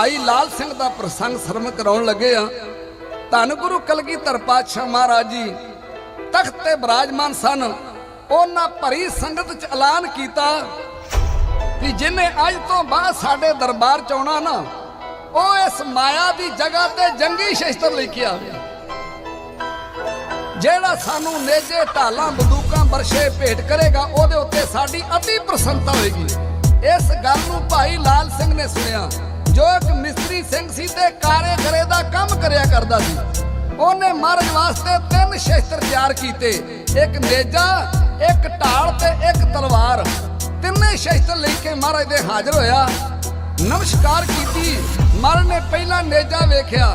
ਭਾਈ ਲਾਲ ਸਿੰਘ ਦਾ ਪ੍ਰਸੰਗ ਸਰਮ ਕਰਾਉਣ ਲੱਗੇ ਆ। ਧੰਨ ਗੁਰੂ ਕਲਗੀਧਰ ਪਾਤਸ਼ਾਹ ਮਹਾਰਾਜ ਜੀ, ਤਖਤ ਤੇ ਬਿਰਾਜਮਾਨ ਸਨ। ਉਹਨਾਂ ਭਰੀ ਸੰਗਤ ਚ ਐਲਾਨ ਕੀਤਾ ਕਿ ਜਿਹਨੇ ਅੱਜ ਤੋਂ ਬਾਅਦ ਸਾਡੇ ਦਰਬਾਰ ਚ ਆਉਣਾ ਨਾ, ਉਹ ਇਸ ਮਾਇਆ ਦੀ ਜਗ੍ਹਾ ਤੇ ਜੰਗੀ ਸ਼ਸਤਰ ਲੈ ਕੇ ਆਵੇ। ਜਿਹੜਾ ਸਾਨੂੰ ਨੇਜੇ, ਢਾਲਾਂ, ਬੰਦੂਕਾਂ ਬਰਸ਼ੇ ਭੇਟ ਕਰੇਗਾ, ਉਹਦੇ ਉੱਤੇ ਸਾਡੀ ਅਤੀ ਪ੍ਰਸੰਨਤਾ ਹੋਏਗੀ। ਇਸ ਗੱਲ ਨੂੰ ਭਾਈ ਲਾਲ ਸਿੰਘ ਨੇ ਸੁਣਿਆ। ਜੋ ਇੱਕ ਮਿਸਤਰੀ ਸਿੰਘ ਸੀ ਤੇ ਕਾਰੇ ਕਰੇ ਦਾ ਕੰਮ ਕਰਿਆ ਕਰਦਾ ਸੀ, ਉਹਨੇ ਮਹਾਰਾਜ ਵਾਸਤੇ ਤਿੰਨ ਸ਼ਸਤਰ ਤਿਆਰ ਕੀਤੇ। ਇੱਕ ਨੇਜਾ ਇੱਕ ਢਾਲ ਤੇ ਇੱਕ ਤਲਵਾਰ। ਤਿੰਨੇ ਸ਼ਸਤਰ ਲੈ ਕੇ ਮਹਾਰਾਜ ਦੇ ਹਾਜ਼ਰ ਹੋਇਆ। ਨਮਸਕਾਰ ਕੀਤੀ। ਮਹਾਰਾਜ ਨੇ ਪਹਿਲਾਂ ਨੇਜਾ ਵੇਖਿਆ।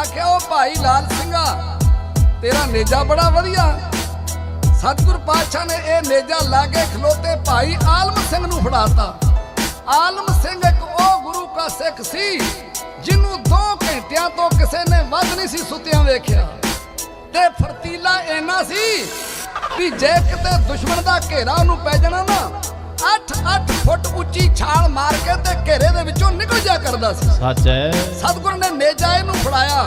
ਆਖਿਆ ਉਹ ਭਾਈ ਲਾਲ ਸਿੰਘਾ, ਤੇਰਾ ਨੇਜਾ ਬੜਾ ਵਧੀਆ। ਸਤਿਗੁਰ ਪਾਤਸ਼ਾਹ ਨੇ ਇਹ ਨੇਜਾ ਲਾ ਕੇ ਖਲੋਤੇ ਭਾਈ ਆਲਮ ਸਿੰਘ ਨੂੰ ਫੜਾਤਾ ਆਲਮ ਸਿੰਘ ਇੱਕ ਉਹ ਗੁਰੂ ਕਾ ਸਿੱਖ ਸੀ ਜਿਹਨੂੰ 2 ਘੰਟਿਆਂ ਤੋਂ ਕਿਸੇ ਨੇ ਵੱਧ ਨਹੀਂ ਸੀ ਸੁੱਤਿਆਂ ਵੇਖਿਆ। ਤੇ ਫਰਤੀਲਾ ਇੰਨਾ ਸੀ ਵੀ ਜੇ ਕਿਤੇ ਦੁਸ਼ਮਣ ਦਾ ਘੇਰਾ ਉਹਨੂੰ ਪੈ ਜਾਣਾ ਨਾ 8-8 ਫੁੱਟ ਉੱਚੀ ਛਾਲ ਮਾਰ ਕੇ ਤੇ ਘੇਰੇ ਦੇ ਵਿੱਚੋਂ ਨਿਕਲ ਜਾ ਕਰਦਾ ਸੀ। ਸੱਚ ਹੈ। ਸਤਿਗੁਰ ਨੇ ਨੇਜਾ ਇਹਨੂੰ ਫੜਾਇਆ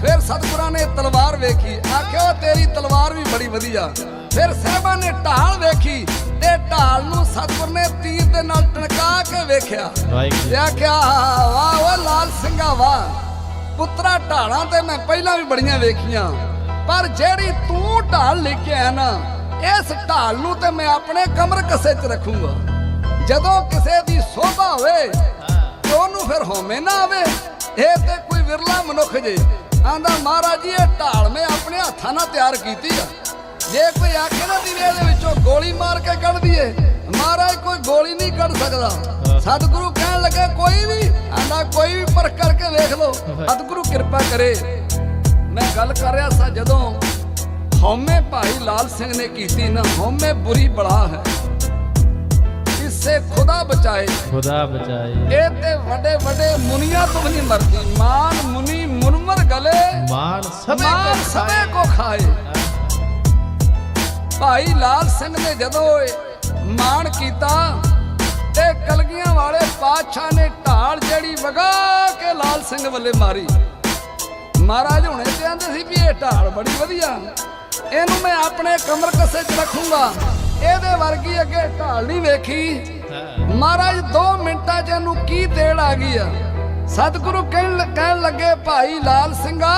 ਫਿਰ ਸਤਿਗੁਰਾਂ ਨੇ ਤਲਵਾਰ ਵੇਖੀ ਆਖਿਆ ਤੇਰੀ ਤਲਵਾਰ ਵੀ ਬੜੀ ਵਧੀਆ। ਫਿਰ ਸਾਹਿਬਾਂ ਨੇ ਢਾਲ ਵੇਖੀ ਤੇ ਢਾਲ ਨੂੰ ਸਤਿਗੁਰ ਨੇ ਤੀਰ ਦੇ ਨਾਲ ਟਣਕਾ ਕੇ ਵੇਖਿਆ। ਤੇ ਆਖਿਆ ਵਾਹ ਓ ਲਾਲ ਸਿੰਘਾ ਵਾਹ ਪੁੱਤਰਾ ਢਾਲਾਂ ਤੇ ਮੈਂ ਪਹਿਲਾਂ ਵੀ ਬੜੀਆਂ ਵੇਖੀਆਂ। ਪਰ ਜਿਹੜੀ ਤੂੰ ਢਾਲ ਲੈ ਕੇ ਆਇਆ ਨਾ ਇਸ ਢਾਲ ਨੂੰ ਤੇ ਮੈਂ ਆਪਣੇ ਕਮਰ ਕਸੇ 'ਚ ਰੱਖੂੰਗਾ। ਜਦੋਂ ਕਿਸੇ ਦੀ ਸੋਭਾ ਹੋਵੇ ਤੇ ਉਹਨੂੰ ਫਿਰ ਹੋਮੇ ਨਾ ਆਵੇ। ਇਹ ਤੇ ਕੋਈ ਵਿਰਲਾ ਮਨੁੱਖ ਜੇ। ਆਂਦਾ ਮਹਾਰਾਜ ਜੀ ਇਹ ਢਾਲ ਮੈਂ ਆਪਣੇ ਹੱਥਾਂ ਨਾਲ ਤਿਆਰ ਕੀਤੀ ਆ। ਜੇ ਕੋਈ ਆਖੇ ਨਾ ਦਿਨੇ ਦੇ ਵਿੱਚੋਂ ਗੋਲੀ ਮਾਰ ਕੇ ਕੱਢ ਦਈਏ ਮਹਾਰਾਜ ਕੋਈ ਗੋਲੀ ਨਹੀਂ ਕੱਢ ਸਕਦਾ। ਸਤਿਗੁਰੂ ਕਹਿਣ ਲੱਗੇ ਕੋਈ ਵੀ ਆਂਦਾ ਕੋਈ ਵੀ ਪਰ ਕਰਕੇ ਵੇਖ ਲਓ। ਸਤਿਗੁਰੂ ਕਿਰਪਾ ਕਰੇ। ਮੈਂ ਗੱਲ ਕਰ ਰਿਹਾ ਸਾਂ ਜਦੋਂ ਹਉਮੈ ਭਾਈ ਲਾਲ ਸਿੰਘ ਨੇ ਕੀਤੀ ਨਾ ਹਉਮੈ ਬੁਰੀ ਬਲਾ ਹੈ। ਇਸੇ ਖੁਦਾ ਬਚਾਏ। ਖੁਦਾ ਬਚਾਏ। ਇਹ ਤੇ ਵੱਡੇ ਵੱਡੇ ਮੁਨੀਆਂ ਤੋਂ ਨਹੀਂ ਮਰਦੀ। ਮਾਨ ਮੁਨੀ ਮੁਨਮਰ ਗਲੇ। ਮਾਨ ਸਭੇ ਕੋ ਖਾਏ। ਭਾਈ ਲਾਲ ਸਿੰਘ ਨੇ ਜਦੋਂ ਮਾਣ ਕੀਤਾ ਤੇ ਕਲਗੀਆਂ ਵਾਲੇ ਪਾਤਸ਼ਾਹ ਨੇ ਢਾਲ ਜਿਹੜੀ ਵਗਾ ਕੇ ਲਾਲ ਸਿੰਘ ਵੱਲੇ ਮਾਰੀ। ਮਹਾਰਾਜ ਹੁਣੇ ਤੇ ਸੀ ਵੀ ਇਹ ਢਾਲ ਬੜੀ ਵਧੀਆ। ਇਹਨੂੰ ਮੈਂ ਆਪਣੇ ਕਮਰ ਕਸੇ 'ਚ ਰੱਖੂੰਗਾ। ਇਹਦੇ ਵਰਗੀ ਅੱਗੇ ਢਾਲ ਨਹੀਂ ਵੇਖੀ। ਮਹਾਰਾਜ 2 ਮਿੰਟਾਂ 'ਚ ਇਹਨੂੰ ਕੀ ਦੇੜ ਆ ਗਈ ਆ? ਸਤਿਗੁਰੂ ਕਹਿਣ ਕਹਿਣ ਲੱਗੇ, ਭਾਈ ਲਾਲ ਸਿੰਘਾ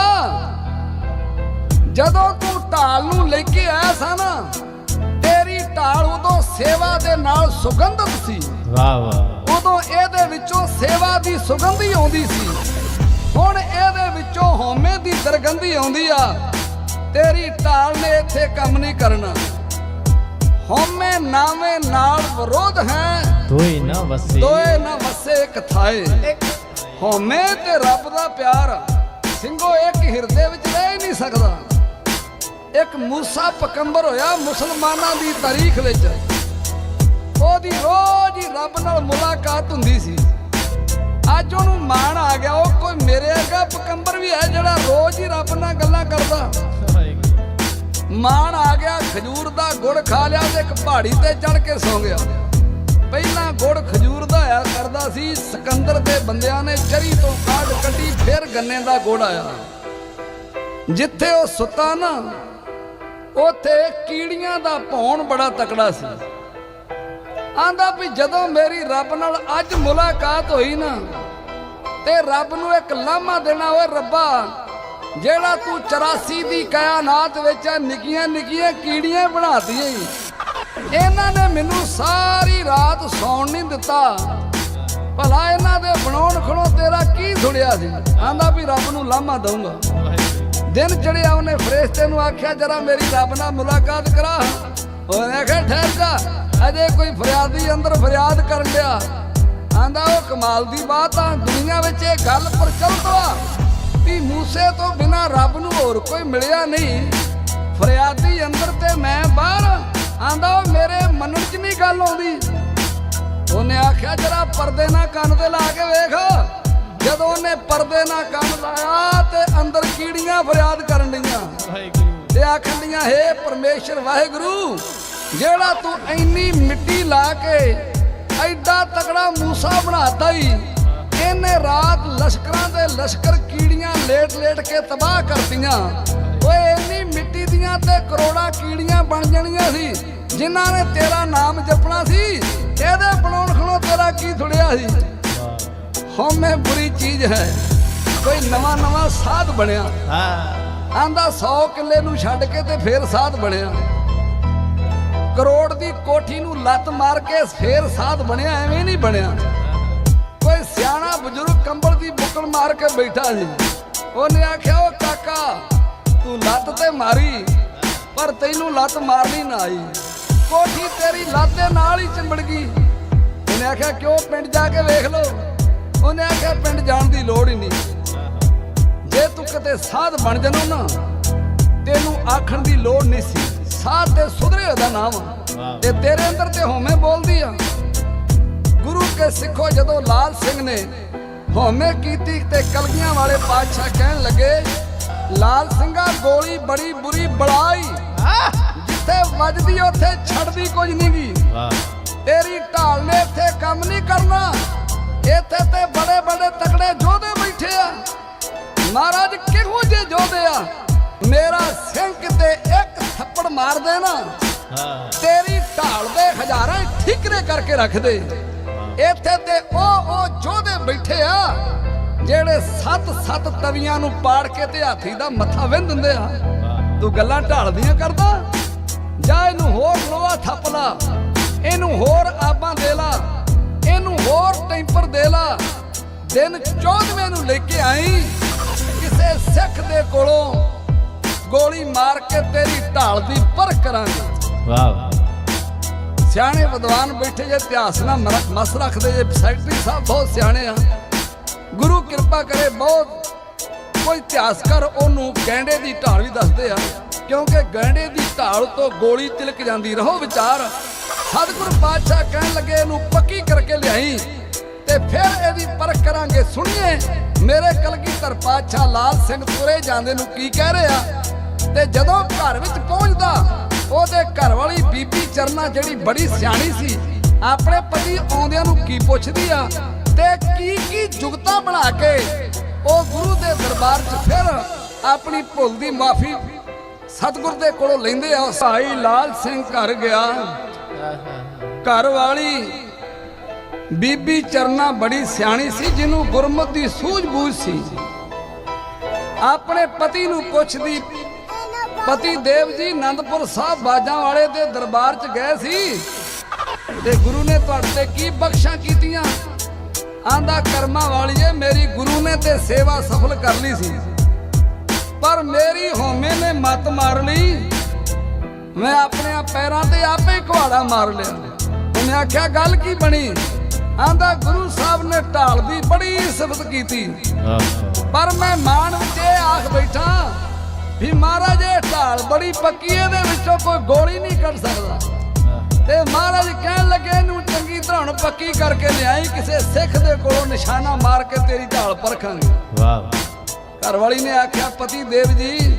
ਜਦੋਂ ਤੂੰ ਢਾਲ ਨੂੰ ਲੈ ਕੇ ਆਇਆ ਸਾ ਨਾ ਤੇਰੀ ਢਾਲ ਉਦੋਂ ਸੇਵਾ ਦੇ ਨਾਲ ਸੁਗੰਧਿਤ ਸੀ। ਵਾਹ ਵਾਹ ਉਦੋਂ ਇਹਦੇ ਵਿੱਚੋਂ ਸੇਵਾ ਦੀ ਸੁਗੰਧੀ ਆਉਂਦੀ ਸੀ। ਹੁਣ ਇਹਦੇ ਵਿੱਚੋਂ ਹਉਮੈ ਦੀ ਦਰਗੰਧੀ ਆਉਂਦੀ ਆ। ਤੇਰੀ ਢਾਲ ਨੇ ਇੱਥੇ ਕੰਮ ਨਹੀਂ ਕਰਨਾ। ਹਉਮੈ ਨਾਵੇਂ ਨਾਲ ਵਿਰੋਧ ਹੈ। ਤੋਈ ਨਾ ਵਸੀ। ਦੋਏ ਨਾ ਵਸੇ ਇੱਕ ਥਾਏ। ਹਉਮੈ ਤੇ ਰੱਬ ਦਾ ਪਿਆਰ ਸਿੰਘੋ ਇੱਕ ਹਿਰਦੇ ਵਿੱਚ ਰਹਿ ਹੀ ਨਹੀਂ ਸਕਦਾ। ਇੱਕ ਮੂਸਾ ਪਕੰਬਰ ਹੋਇਆ ਮੁਸਲਮਾਨਾਂ ਦੀ ਤਾਰੀਖ ਵਿੱਚ। ਉਹਦੀ ਰੋਜ਼ ਹੀ ਰੱਬ ਨਾਲ ਮੁਲਾਕਾਤ ਹੁੰਦੀ ਸੀ। ਅੱਜ ਉਹਨੂੰ ਮਾਣ ਆ ਗਿਆ, ਉਹ ਕੋਈ ਮੇਰੇ ਅੱਗਾ ਪਕੰਬਰ ਵੀ ਹੈ ਜਿਹੜਾ ਰੋਜ਼ ਹੀ ਰੱਬ ਨਾਲ ਗੱਲਾਂ ਕਰਦਾ। ਮਾਣ ਆ ਗਿਆ, ਖਜੂਰ ਦਾ ਗੁੜ ਖਾ ਲਿਆ ਤੇ ਇੱਕ ਪਹਾੜੀ ਤੇ ਚੜ ਕੇ ਸੌ ਗਿਆ। ਪਹਿਲਾਂ ਗੁੜ ਖਜੂਰ ਦਾ ਆਇਆ ਕਰਦਾ ਸੀ, ਸਿਕੰਦਰ ਦੇ ਬੰਦਿਆਂ ਨੇ ਚਰੀ ਤੋਂ ਕਾਢ ਕੱਢੀ, ਫਿਰ ਗੰਨੇ ਦਾ ਗੁੜ ਆਇਆ। ਜਿੱਥੇ ਉਹ ਸੁੱਤਾ ਨਾ ਉੱਥੇ ਕੀੜੀਆਂ ਦਾ ਭੌਣ ਬੜਾ ਤਕੜਾ ਸੀ। ਆਂਦਾ ਵੀ ਜਦੋਂ ਮੇਰੀ ਰੱਬ ਨਾਲ ਅੱਜ ਮੁਲਾਕਾਤ ਹੋਈ ਨਾ, ਤੇ ਰੱਬ ਨੂੰ ਇੱਕ ਲਾਮਾ ਦੇਣਾ ਓਏ ਰੱਬਾ, ਜਿਹੜਾ ਤੂੰ 84 ਦੀ ਕਾਇਨਾਤ ਵਿੱਚ ਨਿੱਕੀਆਂ ਨਿੱਕੀਆਂ ਕੀੜੀਆਂ ਬਣਾਤੀਆਂ ਈ। ਇਹਨਾਂ ਨੇ ਮੈਨੂੰ ਸਾਰੀ ਰਾਤ ਸੌਣ ਨਹੀਂ ਦਿੱਤਾ। ਭਲਾ ਇਹਨਾਂ ਦੇ ਬਣਾਉਣ ਖਣੋ ਤੇਰਾ ਕੀ ਸੁਣਿਆ ਸੀ? ਆਂਦਾ ਵੀ ਰੱਬ ਨੂੰ ਲਾਮਾ ਦਊਂਗਾ। ਦਿਨ ਚੜਿਆ ਉਹਨੇ ਫਰਿਸ਼ਤੇ ਨੂੰ ਆਖਿਆ, ਜਰਾ ਮੇਰੀ ਰੱਬ ਨਾਲ ਮੁਲਾਕਾਤ ਕਰਾ। ਉਹਨੇ ਆਖਿਆ ਠਹਿਰ ਜਾ, ਅਜੇ ਕੋਈ ਫਰਿਆਦੀ ਅੰਦਰ ਫਰਿਆਦ ਕਰਨ ਲਿਆ ਆਂਦਾ, ਉਹ ਕਮਾਲ ਦੀ ਬਾਤ ਆ, ਦੁਨੀਆ ਵਿੱਚ ਇਹ ਗੱਲ ਪ੍ਰਚਲਿਤ ਵਾ ਵੀ ਮੂਸੇ ਤੋਂ ਬਿਨਾ ਰੱਬ ਨੂੰ ਹੋਰ ਕੋਈ ਮਿਲਿਆ ਨਹੀਂ। ਫਰਿਆਦੀ ਅੰਦਰ ਤੇ ਮੈਂ ਬਾਹਰ। ਆਂਦਾ, ਉਹ ਮੇਰੇ ਮੰਨਣ 'ਚ ਨਹੀਂ ਗੱਲ ਆਉਂਦੀ। ਉਹਨੇ ਆਖਿਆ, ਜਰਾ ਪਰਦੇ ਨਾਲ ਕੰਨ ਤੇ ਲਾ ਕੇ ਵੇਖ। ਜਦੋਂ ਉਹਨੇ ਪਰਦੇ ਨਾਲ ਕੰਨ ਲਾਇਆ ਤੇ ਅੰਦਰ ਕੀੜੀਆਂ ਫਰਿਆਦ ਕਰਨ ਡੀਆਂ ਵਾਹਿਗੁਰੂ। ਤੇ ਆਖਣ ਡੀਆਂ ਹੇ ਪਰਮੇਸ਼ਰ ਵਾਹਿਗੁਰੂ ਜਿਹੜਾ ਤੂੰ ਇੰਨੀ ਮਿੱਟੀ ਲਾ ਕੇ ਐਡਾ ਤਕੜਾ ਮੂਸਾ ਬਣਾਤਾ ਹੀ ਇਹਨੇ ਰਾਤ ਲਸ਼ਕਰ ਲਸ਼ਕਰ ਕੀੜੀਆਂ ਲੇਟ-ਲੇਟ ਕੇ ਤਬਾਹ ਕਰਤੀਆਂ। ਓਏ ਇੰਨੀ ਮਿੱਟੀ ਦੀਆਂ ਤੇ ਕਰੋੜਾਂ ਕੀੜੀਆਂ ਬਣ ਜਾਣੀਆਂ ਸੀ ਜਿਨ੍ਹਾਂ ਨੇ ਤੇਰਾ ਨਾਮ ਜਪਣਾ ਸੀ ਇਹਦੇ ਬਣਾਉਣ ਖਣੋ ਤੇਰਾ ਕੀ ਥੁੜਿਆ ਸੀ? ਹਉਮੈ ਬੁਰੀ ਚੀਜ਼ ਹੈ। ਕੋਈ ਨਵਾਂ ਨਵਾਂ ਸਾਧ ਬਣਿਆ। ਹਾਂ। ਆਂਦਾ 100 ਕਿੱਲੇ ਨੂੰ ਛੱਡ ਕੇ ਤੇ ਫੇਰ ਸਾਧ ਬਣਿਆ। ਕਰੋੜ ਦੀ ਕੋਠੀ ਨੂੰ ਲੱਤ ਮਾਰ ਕੇ ਫੇਰ ਸਾਧ ਬਣਿਆ ਐਵੇਂ ਨਹੀਂ ਬਣਿਆ। ਕੋਈ ਸਿਆਣਾ ਬਜ਼ੁਰਗ ਕੰਬਲ ਦੀ ਬੁੱਕਲ ਮਾਰ ਕੇ ਬੈਠਾ ਸੀ। ਉਹਨੇ ਆਖਿਆ ਉਹ ਕਾਕਾ ਤੂੰ ਲੱਤ ਤੇ ਮਾਰੀ ਪਰ ਤੈਨੂੰ ਲੱਤ ਮਾਰਨੀ ਨਾ ਆਈ। ਕੋਠੀ ਤੇਰੀ ਲੱਤ ਦੇ ਨਾਲ ਹੀ ਚਿੰਬੜ ਗਈ। ਉਹਨੇ ਆਖਿਆ ਕਿਉਂ ਪਿੰਡ ਜਾ ਕੇ ਵੇਖ ਲਓ? ਉਹਨੇ ਆਖਿਆ ਪਿੰਡ ਜਾਣ ਦੀ ਲੋੜ ਹੀ ਨਹੀਂ। ਜੇ ਤੂੰ ਕਿਤੇ ਸਾਧ ਬਣ ਜਾਣੋ ਨਾ ਤੈਨੂੰ ਆਖਣ ਦੀ ਲੋੜ ਨਹੀਂ ਸੀ। ਸਾਧ ਤੇ ਸੁਧਰੇ ਉਹਦਾ ਨਾਮ। ਤੇ ਤੇਰੇ ਅੰਦਰ ਤੇ ਹਉਮੈ ਬੋਲਦੀ ਆ। ਗੁਰੂ ਕੇ ਸਿੱਖੋ ਜਦੋਂ ਲਾਲ ਸਿੰਘ ਨੇ ਹਉਮੈ ਕੀਤੀ ਤੇ ਕਲਗੀਆਂ ਵਾਲੇ ਪਾਤਸ਼ਾਹ ਕਹਿਣ ਲੱਗੇ ਲਾਲ ਸਿੰਘਾ ਗੋਲੀ ਬੜੀ ਬੁਰੀ ਬੜਾਈ ਜਿੱਥੇ ਵੱਜਦੀ ਉੱਥੇ ਛੱਡਦੀ ਕੁਝ ਨਹੀਂ ਗੀ। ਵਾਹ। ਤੇਰੀ ਢਾਲ ਨੇ ਇੱਥੇ ਕੰਮ ਨਹੀਂ ਕਰਨਾ। ਇੱਥੇ ਤੇ ਬੜੇ ਬੜੇ ਤਕੜੇ ਯੋਧੇ ਬੈਠੇ ਆ। ਮਹਾਰਾਜ ਕਿਹੋ ਜਿਹੇ ਯੋਧੇ ਆ? ਮੇਰਾ ਸਿੰਘ ਤੇ ਇੱਕ ਥੱਪੜ ਮਾਰ ਦੇ ਨਾ ਤੇਰੀ ਢਾਲ ਦੇ ਹਜ਼ਾਰਾਂ ਠਿਕਰੇ ਕਰਕੇ ਰੱਖ ਦੇ। ਇੱਥੇ ਤੇ ਉਹ ਉਹ ਯੋਧੇ ਬੈਠੇ ਆ ਜਿਹੜੇ ਸੱਤ ਸੱਤ ਤਵੀਆਂ ਨੂੰ ਪਾੜ ਕੇ ਤੇ ਹਾਥੀ ਦਾ ਮੱਥਾ ਵਿੰਨ ਦਿੰਦੇ ਆ। ਤੂੰ ਗੱਲਾਂ ਢਾਲਦੀਆਂ ਕਰਦਾ? ਜਾ ਇਹਨੂੰ ਹੋਰ ਲੋਹਾ ਥੱਪ ਲਾ ਇਹਨੂੰ ਹੋਰ ਆਬਾਂ ਦੇ ਲਾ। ਇਹਨੂੰ ਹੋਰ ਟੈਂਪਰ ਦੇ ਲਾ। ਦਿਨ 14ਵੇਂ ਨੂੰ ਲੈ ਕੇ ਆਈ। ਕਿਸੇ ਸਿੱਖ ਦੇ ਕੋਲੋਂ ਗੋਲੀ ਮਾਰ ਕੇ ਤੇਰੀ ਢਾਲ ਦੀ ਪਰ ਕਰਾਂਗੇ। ਵਾਹ ਸਿਆਣੇ ਵਿਦਵਾਨ ਬੈਠੇ ਜੇ ਇਤਿਹਾਸ ਨਾਲ ਮਸ ਰੱਖਦੇ ਜੇ। ਸੈਕਟਰੀ ਸਾਹਿਬ ਬਹੁਤ ਸਿਆਣੇ ਆ। ਗੁਰੂ ਕਿਰਪਾ ਕਰੇ ਬਹੁਤ। ਕੋਈ ਇਤਿਹਾਸਕਾਰ ਉਹਨੂੰ ਗੈਂਡੇ ਦੀ ਢਾਲ ਵੀ ਦੱਸਦੇ ਆ। ਕਿਉਂਕਿ ਗੈਂਡੇ ਦੀ ਢਾਲ ਤੋਂ ਗੋਲੀ ਤਿਲਕ ਜਾਂਦੀ। ਰਹੋ ਵਿਚਾਰ। ਸਤਿਗੁਰ ਪਾਤਸ਼ਾਹ ਕਹਿਣ ਲੱਗੇ ਇਹਨੂੰ ਪੱਕੀ ਕਰਕੇ ਲਿਆਈ। ਤੇ ਫਿਰ ਇਹਦੀ ਪਰਖ ਕਰਾਂਗੇ ਸੁਣੀਏ। ਮੇਰੇ ਕਲਗੀਧਰ ਪਾਤਸ਼ਾਹ ਲਾਲ ਸਿੰਘ ਤੁਰੇ ਜਾਂਦੇ ਨੂੰ ਕੀ ਕਹਿ ਰਿਹਾ? ਤੇ ਜਦੋਂ ਘਰ ਵਿੱਚ ਪਹੁੰਚਦਾ, ਉਹਦੇ ਘਰ ਵਾਲੀ ਬੀਬੀ ਚਰਨਾ ਜਿਹੜੀ ਬੜੀ ਸਿਆਣੀ ਸੀ, ਆਪਣੇ ਪਤੀ ਆਉਂਦਿਆਂ ਨੂੰ ਕੀ ਪੁੱਛਦੀ ਆ? ਤੇ ਕੀ ਕੀ ਜੁਗਤਾਂ ਬਣਾ ਕੇ ਉਹ ਗੁਰੂ ਦੇ ਦਰਬਾਰ 'ਚ ਫਿਰ ਆਪਣੀ ਭੁੱਲ ਦੀ ਮਾਫੀ ਸਤਿਗੁਰ ਦੇ ਕੋਲੋਂ ਲੈਂਦੇ ਆ। ਭਾਈ ਲਾਲ ਸਿੰਘ ਘਰ ਗਿਆ। ਘਰ ਵਾਲੀ ਬੀਬੀ ਚਰਨਾ ਬੜੀ ਸਿਆਣੀ ਸੀ, ਜਿਹਨੂੰ ਗੁਰਮਤ ਦੀ ਸੂਝ-ਬੂਝ ਸੀ। ਆਪਣੇ ਪਤੀ ਨੂੰ ਪੁੱਛਦੀ, ਪਤੀ ਦੇਵ ਜੀ ਆਨੰਦਪੁਰ ਸਾਹਿਬ ਬਾਜਾਂ ਵਾਲੇ ਦੇ ਦਰਬਾਰ 'ਚ ਗਏ ਸੀ ਤੇ ਗੁਰੂ ਨੇ ਤੁਹਾਡੇ ਤੇ ਕੀ ਬਖਸ਼ਾਂ ਕੀਤੀਆਂ? ਆਂਦਾ, ਕਰਮਾਂ ਵਾਲੀਏ, ਮੇਰੀ ਗੁਰੂ ਨੇ ਤੇ ਸੇਵਾ ਸਫਲ ਕਰ ਲਈ ਸੀ। ਪਰ ਮੇਰੀ ਹੋਮੇ ਨੇ ਮੱਤ ਮਾਰ ਲਈ। ਮੈਂ ਆਪਣੇ ਪੈਰਾਂ ਤੇ ਆਪੇ ਕੁਹਾੜਾ ਮਾਰ ਲਿਆ। ਉਹਨੇ ਆਖਿਆ ਗੱਲ ਕੀ ਬਣੀ? ਆਂਦਾ ਗੁਰੂ ਸਾਹਿਬ ਨੇ ਢਾਲ ਦੀ ਬੜੀ ਸਿਫਤ ਕੀਤੀ। ਪਰ ਮੈਂ ਮਾਣ ਵਿੱਚ ਇਹ ਆਖ ਬੈਠਾ ਵੀ ਮਹਾਰਾਜ ਇਹ ਢਾਲ ਬੜੀ ਪੱਕੀ ਇਹਦੇ ਵਿੱਚੋਂ ਕੋਈ ਗੋਲੀ ਨਹੀਂ ਕੱਢ ਸਕਦਾ। ਤੇ ਮਹਾਰਾਜ ਕਹਿਣ ਲੱਗੇ ਇਹਨੂੰ ਚੰਗੀ ਤਰ੍ਹਾਂ ਹੁਣ ਪੱਕੀ ਕਰਕੇ ਲਿਆਈ ਕਿਸੇ ਸਿੱਖ ਦੇ ਕੋਲੋਂ ਨਿਸ਼ਾਨਾ ਮਾਰ ਕੇ ਤੇਰੀ ਢਾਲ ਪਰਖਾਂਗੇ। ਵਾਹ ਘਰ ਵਾਲੀ ਨੇ ਆਖਿਆ ਪਤੀ ਦੇਵ ਜੀ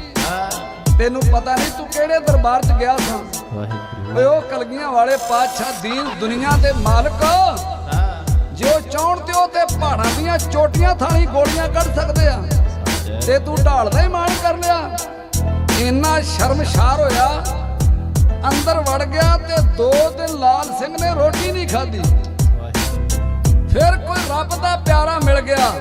ਤੈਨੂੰ ਪਤਾ ਨਹੀਂ ਤੂੰ ਕਿਹੜੇ ਦਰਬਾਰ 'ਚ ਗਿਆ ਸਾਂ? ਵਾਹਿਗੁਰੂ। ਓਏ ਉਹ ਕਲਗੀਆਂ ਵਾਲੇ ਪਾਤਸ਼ਾਹ ਦੀਨ ਦੁਨੀਆ ਦੇ ਮਾਲਕ। ਹਾਂ ਜੇ ਉਹ ਚਾਹਣ ਤੇ ਉਹ ਤੇ ਪਹਾੜਾਂ ਦੀਆਂ ਚੋਟੀਆਂ ਥਾਣੀ ਗੋਲੀਆਂ ਕੱਢ ਸਕਦੇ ਆ। ਤੇ ਤੂੰ ਢਾਲ ਦਾ ਹੀ ਮਾਣ ਕਰ ਲਿਆ। ਇੰਨਾ ਸ਼ਰਮਸ਼ਾਰ ਹੋਇਆ ਅੰਦਰ ਵੜ ਗਿਆ ਤੇ ਦੋ ਦਿਨ ਲਾਲ ਸਿੰਘ ਨੇ ਰੋਟੀ ਨਹੀਂ ਖਾਧੀ। ਫਿਰ ਕੋਈ ਰੱਬ ਦਾ ਪਿਆਰਾ ਮਿਲ ਗਿਆ।